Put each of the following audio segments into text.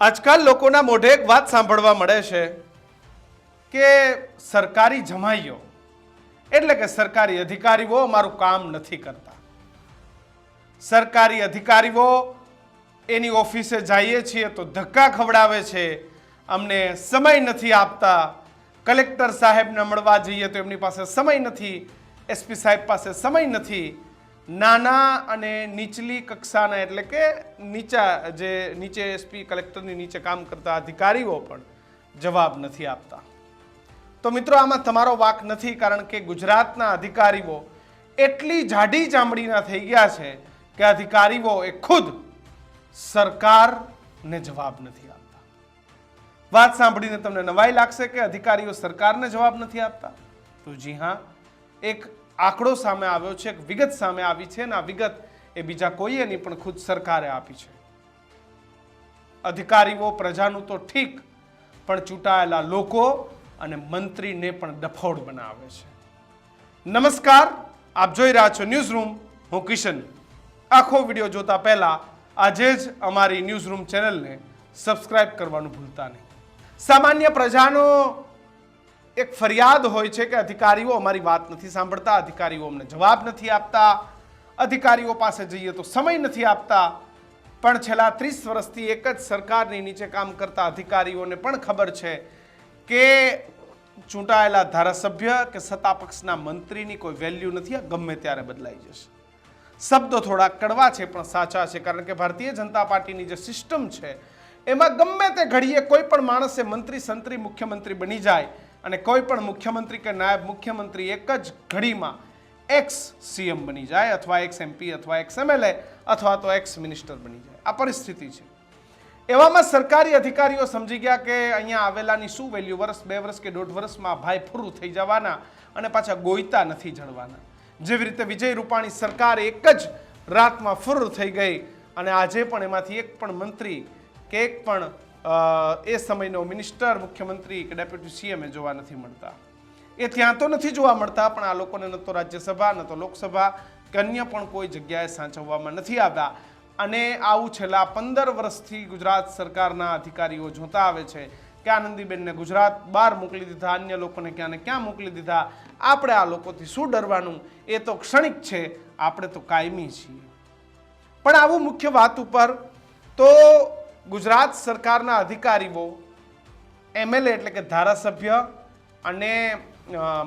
આજકાલ લોકોના મોઢે એક વાત સાંભળવા મળે છે કે સરકારી જમાઈઓ, એટલે કે સરકારી અધિકારીઓ અમારું કામ નથી કરતા. સરકારી અધિકારીઓ એની ઓફિસે જઈએ છીએ તો ધક્કા ખવડાવે છે. અમને સમય નથી આપતા. કલેક્ટર સાહેબને મળવા જઈએ તો એમની પાસે સમય નથી. એસપી સાહેબ પાસે સમય નથી. નાના અને નીચલી કક્ષાના એટલે કે નીચા જે નીચે એસપી કલેક્ટરની નીચે કામ કરતા અધિકારીઓ પણ જવાબ નથી આપતા. તો મિત્રો, આમાં તમારો વાક નથી કારણ કે ગુજરાતના અધિકારીઓ એટલી જાડી ચામડીના થઈ ગયા છે કે અધિકારીઓ એ ખુદ સરકારને જવાબ નથી આપતા. વાત સાંભળીને તમને નવાઈ લાગશે કે અધિકારીઓ સરકારને જવાબ નથી આપતા? તો જી હા, એક આંકડો સામે આવ્યો છે, એક વિગત સામે આવી છે અને આ વિગત એ બીજા કોઈએ નહીં પણ ખુદ સરકારે આપી છે. અધિકારીઓ, પ્રજાનું તો ઠીક, પણ ચૂંટાયેલા લોકો અને મંત્રીને પણ ડફોડ બનાવે છે. નમસ્કાર, આપ જોઈ રહ્યા છો ન્યૂઝ રૂમ હું કિશન. આખો વીડિયો જોતા પહેલા આજે જ અમારી ન્યૂઝ રૂમ ચેનલને સબસ્ક્રાઇબ કરવાનું ભૂલતા નહીં. સામાન્ય પ્રજાનો એક ફરિયાદ હોય છે કે અધિકારીઓ અમારી વાત નથી સાંભળતા, અધિકારીઓ અમને જવાબ નથી આપતા, અધિકારીઓ પાસે જઈએ તો સમય નથી આપતા. પણ છેલ્લા ત્રીસ વર્ષથી એક જ સરકારની નીચે કામ કરતા અધિકારીઓને પણ ખબર છે કે ચૂંટાયેલા ધારાસભ્ય કે સત્તા પક્ષના મંત્રીની કોઈ વેલ્યુ નથી, આ ગમે ત્યારે બદલાઈ જશે. શબ્દો થોડા કડવા છે, પણ સાચા છે, કારણ કે ભારતીય જનતા પાર્ટીની જે સિસ્ટમ છે, એમાં ગમે તે ઘડીએ કોઈ પણ માણસે મંત્રી સંત્રી મુખ્યમંત્રી બની જાય અને કોઈ પણ મુખ્યમંત્રી કે નાયબ મુખ્યમંત્રી એક જ ઘડીમાં એક્સ સીએમ બની જાય અથવા એક્સ એમપી અથવા એક્સ એમએલએ અથવા તો એક્સ મિનિસ્ટર બની જાય. આ પરિસ્થિતિ છે. એવામાં સરકારી અધિકારીઓ સમજી ગયા કે અહીંયા આવેલાની શું વેલ્યુ વર્ષ, બે વર્ષ કે દોઢ વર્ષમાં ભાઈ ફૂરું થઈ જવાના અને પાછા ગોઈતા નથી જળવાના જેવી રીતે વિજય રૂપાણી સરકાર એક જ રાતમાં ફૂરું થઈ ગઈ અને આજે પણ એમાંથી એક પણ મંત્રી કે એક પણ એ સમયનો મિનિસ્ટર, મુખ્યમંત્રી કે ડેપ્યુટી સીએમ એ જોવા નથી મળતા. એ ત્યાં તો નથી જોવા મળતા, પણ આ લોકોને ન તો રાજ્યસભા, ન તો લોકસભા અન્ય પણ કોઈ જગ્યાએ સાચવવામાં નથી આવ્યા. અને આવું છેલ્લા પંદર વર્ષથી ગુજરાત સરકારના અધિકારીઓ જોતા આવે છે કે આનંદીબેનને ગુજરાત બહાર મોકલી દીધા, અન્ય લોકોને ક્યાં ને ક્યાં મોકલી દીધા. આપણે આ લોકોથી શું ડરવાનું? એ તો ક્ષણિક છે, આપણે તો કાયમી છીએ. પણ આવું મુખ્ય વાત ઉપર તો ગુજરાત સરકારના અધિકારીઓ, એમએલએ એટલે કે ધારાસભ્ય અને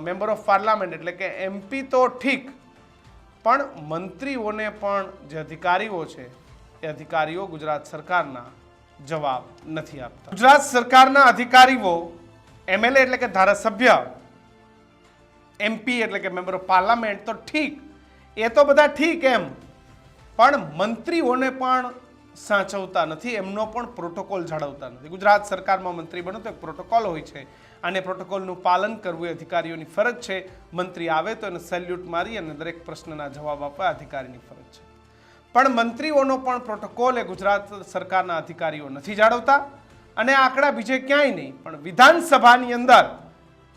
મેમ્બર ઓફ પાર્લામેન્ટ એટલે કે એમપી તો ઠીક, પણ મંત્રીઓને પણ જે અધિકારીઓ છે, એ અધિકારીઓ ગુજરાત સરકારના જવાબ નથી આપતા. ગુજરાત સરકારના અધિકારીઓ, એમએલએ એટલે કે ધારાસભ્ય એમપી એટલે કે મેમ્બર ઓફ પાર્લામેન્ટ તો ઠીક, એ તો બધા ઠીક એમ, પણ મંત્રીઓને પણ સાચવતા નથી, એમનો પણ પ્રોટોકોલ જાળવતા નથી. ગુજરાત સરકારમાં મંત્રી બનો તો એક પ્રોટોકોલ હોય છે. અને પ્રોટોકોલનું પાલન કરવું એ અધિકારીઓની ફરજ છે. મંત્રી આવે તો એને સેલ્યુટ મારી અને દરેક પ્રશ્નના જવાબ આપવા અધિકારીની ફરજ છે. પણ મંત્રીઓનો પણ પ્રોટોકોલ એ ગુજરાત સરકારના અધિકારીઓ નથી જાળવતા. અને આંકડા બીજે ક્યાંય નહીં, પણ વિધાનસભાની અંદર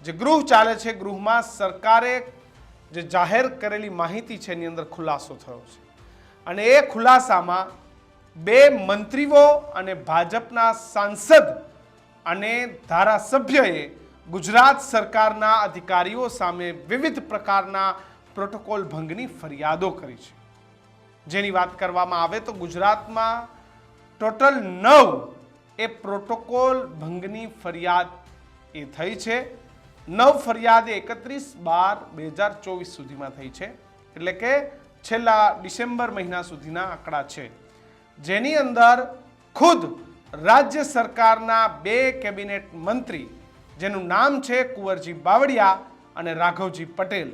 જે ગૃહ ચાલે છે, ગૃહમાં સરકારે જે જાહેર કરેલી માહિતી છે, એની અંદર ખુલાસો થયો છે. અને એ ખુલાસામાં બે મંત્રીઓ અને ભાજપના સાંસદ અને ધારાસભ્યએ ગુજરાત સરકારના અધિકારીઓ સામે વિવિધ પ્રકારના પ્રોટોકોલ ભંગની ફરિયાદો કરી છે. જેની વાત કરવામાં આવે તો ગુજરાતમાં ટોટલ નવ એ પ્રોટોકોલ ભંગની ફરિયાદ એ થઈ છે. નવ ફરિયાદ એકત્રીસ બાર બે હજાર ચોવીસ સુધીમાં થઈ છે. એટલે કે છેલ્લા ડિસેમ્બર મહિના સુધીના આંકડા છે. જેની અંદર ખુદ રાજ્ય સરકારના બે કેબિનેટ મંત્રી, જેનું નામ છે કુંવરજી બાવળિયા અને રાઘવજી પટેલ.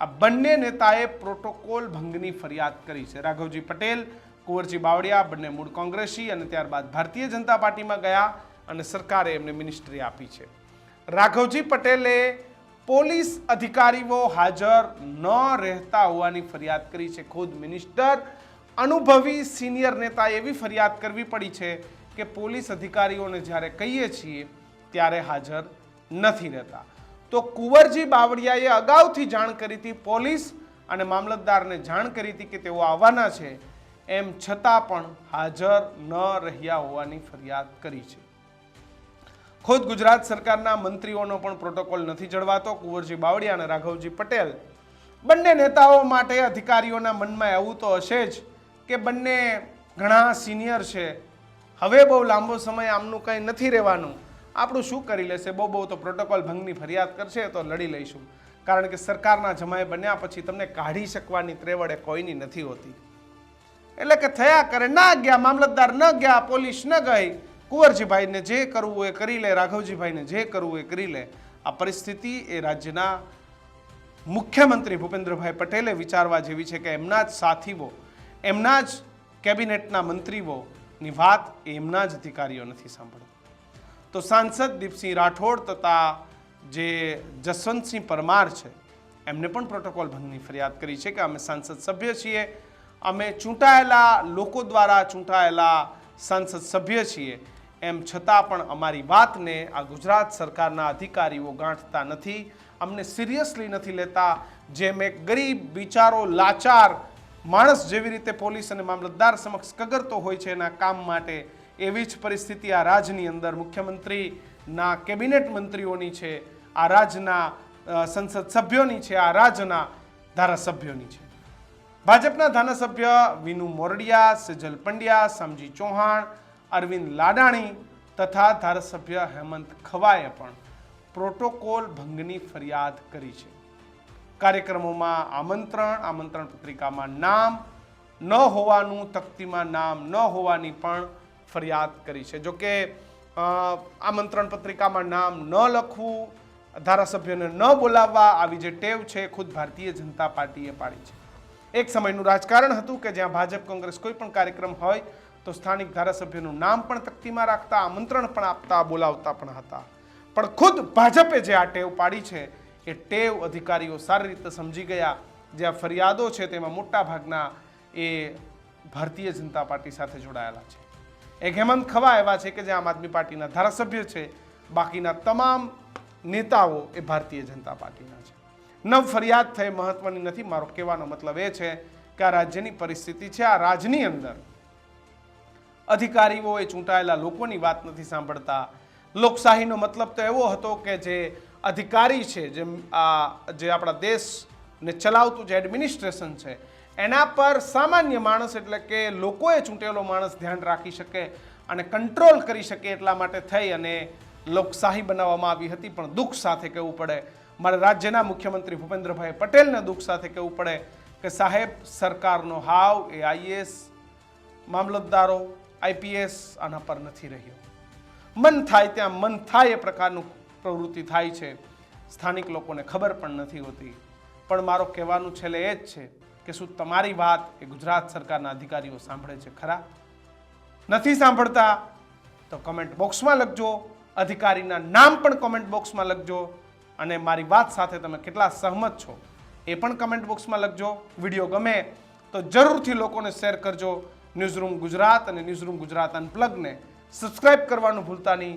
આ બંને નેતાએ પ્રોટોકોલ ભંગની ફરિયાદ કરી છે. રાઘવજી પટેલ, કુંવરજી બાવળિયા બંને મૂળ કોંગ્રેસી અને ત્યારબાદ ભારતીય જનતા પાર્ટીમાં ગયા અને સરકારે એમને મિનિસ્ટ્રી આપી છે. રાઘવજી પટેલે પોલીસ અધિકારીઓ હાજર ન રહેતા હોવાની ફરિયાદ કરી છે. ખુદ મિનિસ્ટર અનુભવી સિનિયર નેતા એવી ફરિયાદ કરવી પડી છે કે પોલીસ અધિકારીઓને જ્યારે કહીએ છીએ, ત્યારે હાજર નથી રહેતા. તો કુંવરજી બાવળિયાએ અગાઉથી જાણ કરી હતી પોલીસ અને મામલતદારને જાણ કરી હતી કે તેઓ આવવાના છે, એમ છતાં પણ હાજર ન રહ્યા હોવાની ફરિયાદ કરી છે. ખુદ ગુજરાત સરકારના મંત્રીઓનો પણ પ્રોટોકોલ નથી જળવાતો. કુંવરજી બાવળિયા અને રાઘવજી પટેલ બંને નેતાઓ માટે અધિકારીઓના મનમાં એવું તો હશે જ કે બંને ઘણા સિનિયર છે. હવે બહુ લાંબો સમય આમનું કંઈ નથી રહેવાનું. આપણું શું કરી લેશે? બહુ બહુ તો પ્રોટોકોલ ભંગની ફરિયાદ કરશે તો લડી લઈશું. કારણ કે સરકારના જમાએ બન્યા પછી તમને કાઢી શકવાની ત્રેવડે કોઈની નથી હોતી. એટલે કે થયા કરે, ના ગયા, મામલતદાર ન ગયા, પોલીસ ન ગઈ, કુંવરજીભાઈને જે કરવું એ કરી લે, રાઘવજીભાઈને જે કરવું એ કરી લે. આ પરિસ્થિતિ એ રાજ્યના મુખ્યમંત્રી ભૂપેન્દ્રભાઈ પટેલે વિચારવા જેવી છે કે એમના જ સાથીઓ એમના જ કેબિનેટના મંત્રીઓની વાત એમના જ અધિકારીઓ નથી સાંભળતા. તો સાંસદ દીપસિંહ રાઠોડ તથા જે જસવંતસિંહ પરમાર છે, એમને પણ પ્રોટોકોલ ભંગની ફરિયાદ કરી છે કે અમે સાંસદ સભ્ય છીએ, અમે ચૂંટાયેલા લોકો દ્વારા ચૂંટાયેલા સાંસદ સભ્ય છીએ, એમ છતાં પણ અમારી વાતને આ ગુજરાત સરકારના અધિકારીઓ ગાંઠતા નથી, અમને સિરિયસલી નથી લેતા, જેમ એક ગરીબ, બિચારો, લાચાર માણસ જેવી રીતે પોલીસ અને મામલતદાર સમક્ષ કગરતો હોય છે એના કામ માટે, એવી જ પરિસ્થિતિ આ રાજની અંદર મુખ્યમંત્રીના કેબિનેટ મંત્રીઓની છે, આ રાજના સંસદ સભ્યોની છે, આ રાજના ધારાસભ્યોની છે. ભાજપના ધારાસભ્ય વિનુ મોરડિયા, સેજલ પંડ્યા, સમજી ચૌહાણ, અરવિંદ લાડાણી તથા ધારાસભ્ય હેમંત ખવાએ પણ પ્રોટોકોલ ભંગની ફરિયાદ કરી છે. કાર્યક્રમોમાં આમંત્રણ આમંત્રણ પત્રિકામાં નામ ન હોવાનું, તકતીમાં નામ ન હોવાની પણ ફરિયાદ કરી છે. જોકે આમંત્રણ પત્રિકામાં નામ ન લખવું, ધારાસભ્યોને ન બોલાવવા આવી જે ટેવ છે ખુદ ભારતીય જનતા પાર્ટીએ પાડી છે. એક સમયનું રાજકારણ હતું કે જ્યાં ભાજપ, કોંગ્રેસ કોઈ પણ કાર્યક્રમ હોય તો સ્થાનિક ધારાસભ્યનું નામ પણ તકતીમાં રાખતા, આમંત્રણ પણ આપતા, બોલાવતા પણ હતા. પણ ખુદ ભાજપે જે આ ટેવ પાડી છે એ ટેવ અધિકારીઓ સારી રીતે સમજી ગયા. જે આ ફરિયાદો છે તેમાં મોટા ભાગના એ ભારતીય જનતા પાર્ટી સાથે જોડાયેલા છે. એક હેમંત ખવા એવા છે કે જે આમ આદમી પાર્ટીના ધારાસભ્ય છે. બાકીના તમામ નેતાઓ એ ભારતીય જનતા પાર્ટીના છે. નવ ફરિયાદ થઈ, મહત્વની નથી. મારો કહેવાનો મતલબ એ છે કે આ રાજ્યની પરિસ્થિતિ છે. આ રાજની અંદર અધિકારીઓ એ ચૂંટાયેલા લોકોની વાત નથી સાંભળતા. લોકશાહીનો મતલબ તો એવો હતો કે જે અધિકારી છે જે આ જે આપણા દેશને ચલાવતું જે એડમિનિસ્ટ્રેશન છે, એના પર સામાન્ય માણસ એટલે કે લોકોએ ચૂંટેલો માણસ ધ્યાન રાખી શકે અને કંટ્રોલ કરી શકે એટલા માટે થઈ અને લોકશાહી બનાવવામાં આવી હતી, પણ દુઃખ સાથે કહેવું પડે. મારે રાજ્યના મુખ્યમંત્રી ભૂપેન્દ્રભાઈ પટેલને દુઃખ સાથે કહેવું પડે કે સાહેબ, સરકારનો હાવ એ આઈએસ મામલતદારો, આઈપીએસ આના પર નથી રહ્યો. મન થાય ત્યાં મન થાય એ પ્રકારનું પ્રવૃત્તિ થાય છે. સ્થાનિક લોકોને ખબર પણ નથી હોતી. પણ મારો કહેવાનું છેલ્લે એ જ છે કે શું તમારી વાત એ ગુજરાત સરકારના અધિકારીઓ સાંભળે છે ખરા? નથી સાંભળતા? તો કમેન્ટ બોક્સમાં લખજો. અધિકારીના નામ પણ કમેન્ટ બોક્સમાં લખજો. અને મારી વાત સાથે તમે કેટલા સહમત છો એ પણ કમેન્ટ બોક્સમાં લખજો. વીડિયો ગમે તો જરૂરથી લોકોને શેર કરજો. ન્યૂઝરૂમ ગુજરાત અને ન્યૂઝરૂમ ગુજરાત અનપ્લગને સબસ્ક્રાઇબ કરવાનું ભૂલતા નહીં.